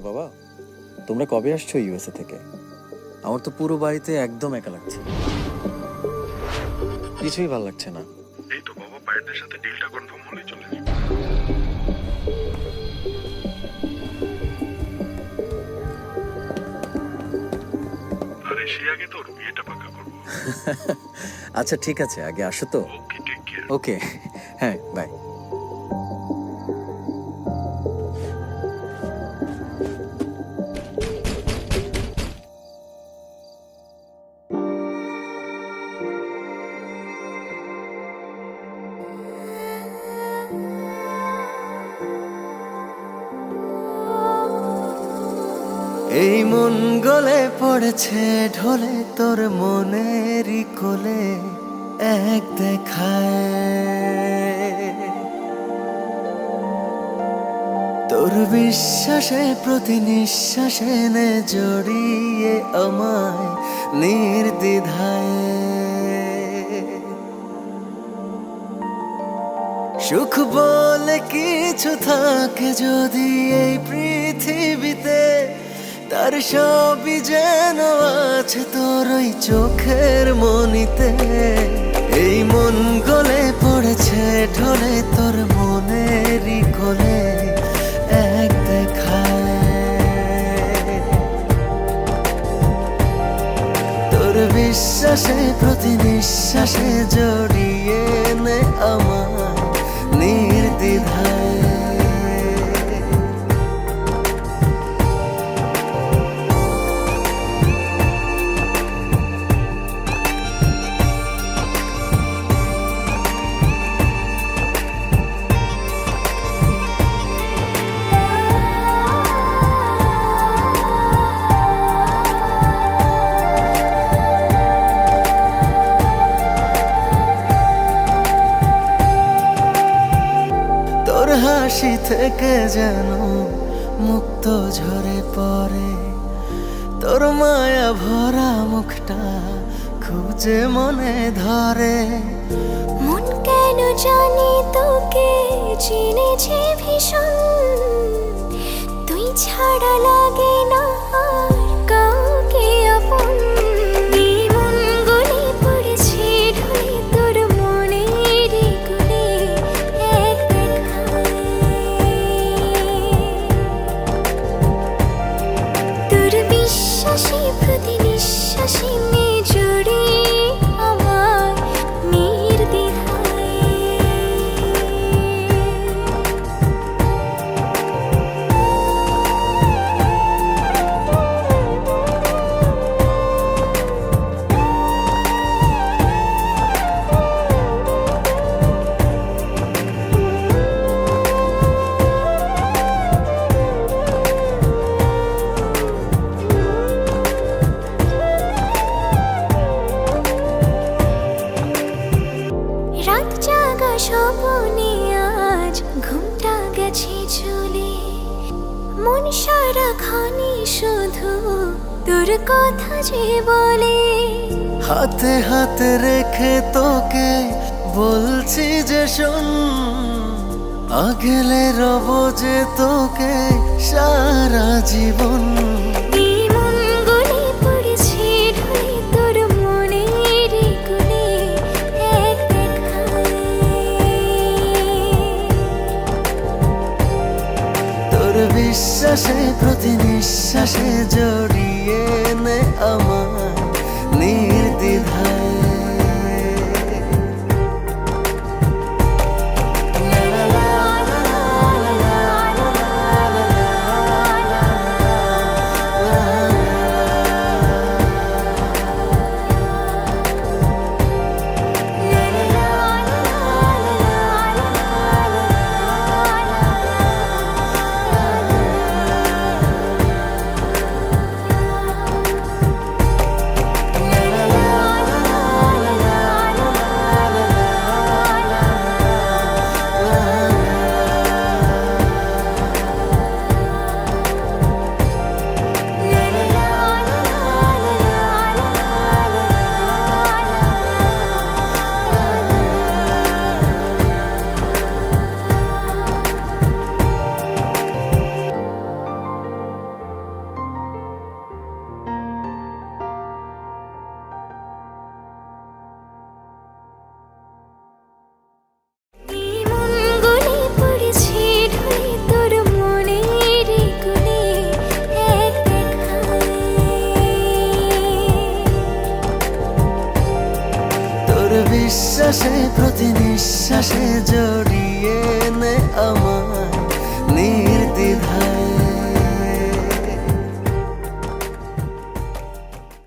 বাবা তোমরা কবে আসছো ইউএসএ থেকে? আমার তো পুরো বাড়িতে একদম একা লাগছে। কিছুই ভালো লাগছে না। এই তো বাবা সাথে ডিলটা কনফার্ম হলেই চলে আরে সে আগে তোর বিয়েটা পাকা করব। আচ্ছা ঠিক আছে আগে আসো তো। ওকে টেক কেয়ার ওকে হ্যাঁ বাই এই মন গলে পড়েছে ঢলে তোর মনের কোলে এক দেখায়। তোর বিশ্বাসে প্রতি নিঃশ্বাসে নে জড়িয়ে আমায় নির্দ্বিধায়। সুখ বলে কিছু থাকে যদি এই পৃথিবীতে তার সবই যেন আছে তোর ওই চোখের মনিতে। এই মন গলে পড়েছে ঢলে তোর মনেরই কোলে এক তোর বিশ্বাসে প্রতি নিঃশ্বাসে জড়িয়ে নে আমার নির্দ্বিধায়। হাসি থেকে যেন মুক্ত ঝরে পড়ে। তোর মায়া ভরা মুখটা খুঁজে মনে ধরে। মন কেন জানি তোকে চিনেছে ভীষণ। তুই ছাড়া লাগে না স্বপনে আজ ঘুমটা গেছে চলে। মন সারাক্ষণে শুধু তোর কথা যে বলে। হাতে হাতে রেখে তোকে বলছি যে শোন, আগেলে রব যে তোকে সারা জীবন। তোর বিশ্বাসে প্রতি নিঃশ্বাসে জড়িয়ে নে আমার নির্দ্বিধায়। প্রতি নিঃশ্বাসে জড়িয়ে নে আমার নির্দ্বিধায়।